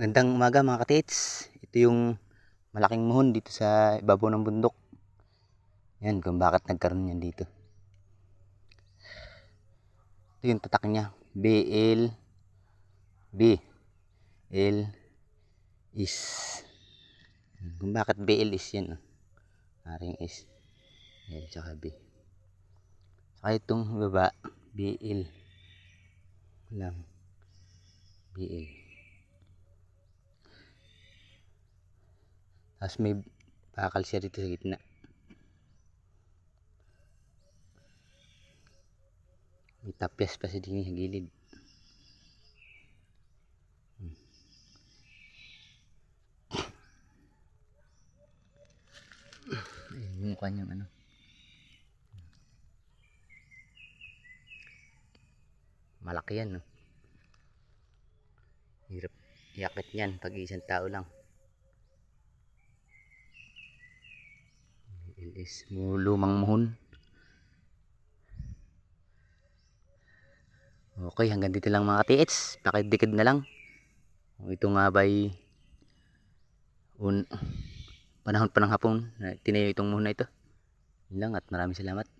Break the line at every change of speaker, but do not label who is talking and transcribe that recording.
Gandang umaga mga katits. Ito yung malaking muhon dito sa ibabaw ng bundok. Yan kung bakit nagkaroon yan dito. Ito yung tatak niya. BL B L is kung bakit BL is yan oh. Aring is L tsaka B. Saka itong baba BL lang BL. Tapos may bakal siya dito sa gitna. May tapyas pa siya din sa gilid. Ayun yung kanyang ano. Malaki yan, no? Hirap iakit niyan pag isang tao lang. Ilis mo lumang muhon. Okay, hanggang dito lang mga TH. Pakidikid na lang. Ito nga ba'y un panahon pa ng hapon na tinayo itong muhon na ito. Yun lang at maraming salamat.